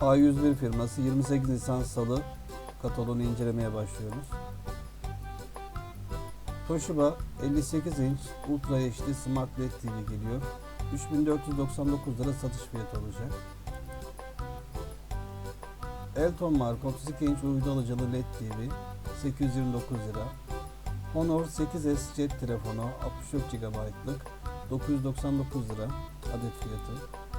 A101 firması 28 Nisan Salı kataloğunu incelemeye başlıyoruz. Toshiba 58 inç Ultra HD Smart LED TV geliyor. 3499 lira satış fiyatı olacak. Elton marka 32 inç uydu alıcılı LED TV 829 lira. Honor 8S cep telefonu 64 GB'lık 999 lira adet fiyatı.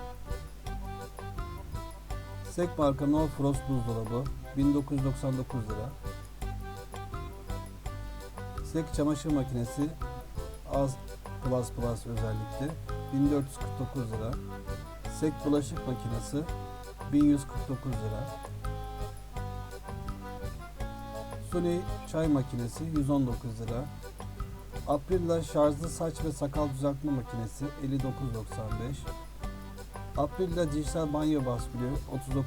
Sek marka No Frost buzdolabı 1999 lira. Sek çamaşır makinesi Az Plus Plus özellikle 1449 lira. Sek bulaşık makinesi 1149 lira. Sony çay makinesi 119 lira. Aprilla şarjlı saç ve sakal düzeltme makinesi 59.95. Aprilla dijital banyo baskülü 39.95.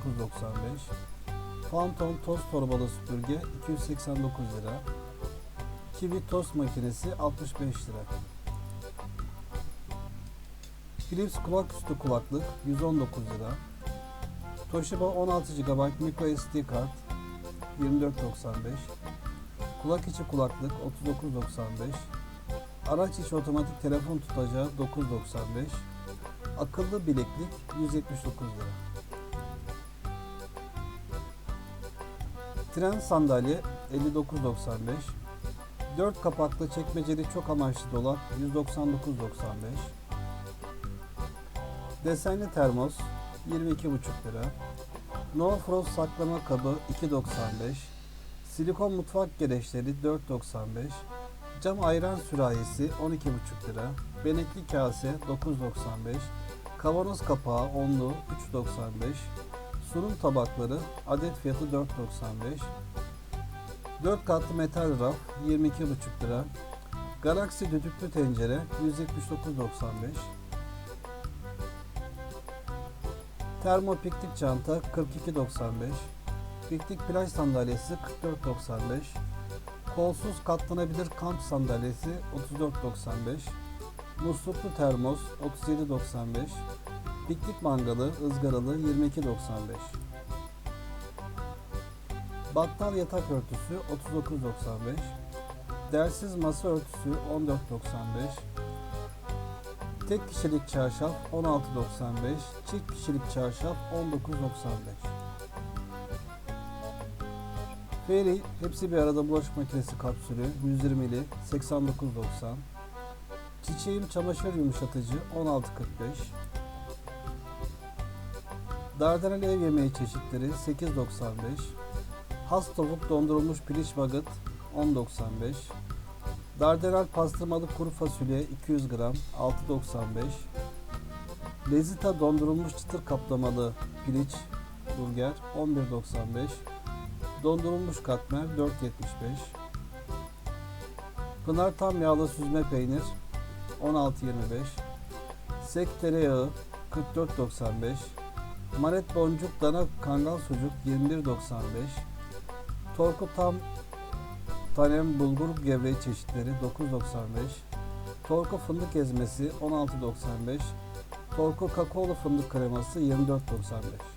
Phantom toz torbalı süpürge 289 lira. Kiwi tost makinesi 65 lira. Philips kulaküstü kulaklık 119 lira. Toshiba 16 GB micro SD kart 24.95. Kulak içi kulaklık 39.95. Araç içi otomatik telefon tutacağı 9.95. Akıllı bileklik 179 lira. Tren sandalye 59.95. 4 kapaklı çekmeceli çok amaçlı dolap 199.95. Desenli termos 22.5 lira. No Frost saklama kabı 2.95. Silikon mutfak gereçleri 4.95. Cam ayran sürahisi 12,5 lira. Benekli kase 9.95. Kavanoz kapağı onlu 3.95. Sunum tabakları adet fiyatı 4.95. 4 katlı metal raf 22,5 lira. Galaxy düdüklü tencere 179.95. Termopiknik çanta 42.95. Piknik plaj sandalyesi 44.95. Kolsuz katlanabilir kamp sandalyesi 34.95. Musluklu termos 37.95. Piknik mangalı ızgaralı 22.95. Battal yatak örtüsü 39.95. Dersiz masa örtüsü 14.95. Tek kişilik çarşaf 16.95. Çift kişilik çarşaf 19.95. Fairy hepsi bir arada bulaşık makinesi kapsülü 120'li 89.90. Çiçeğim çamaşır yumuşatıcı 16.45. Dardanel ev yemeği çeşitleri 8.95. Has tavuk dondurulmuş piliç baget 10.95. Dardanel pastırmalı kuru fasulye 200 gram 6.95. Lezita dondurulmuş çıtır kaplamalı piliç burger 11.95. Dondurulmuş katmer 4.75. Pınar tam yağlı süzme peynir 16.25. Sek tereyağı 44.95. Manet boncuk dana kangal sucuk 21.95. Torku tam tanem bulgur gevreği çeşitleri 9.95. Torku fındık ezmesi 16.95. Torku kakaolu fındık kreması 24.95.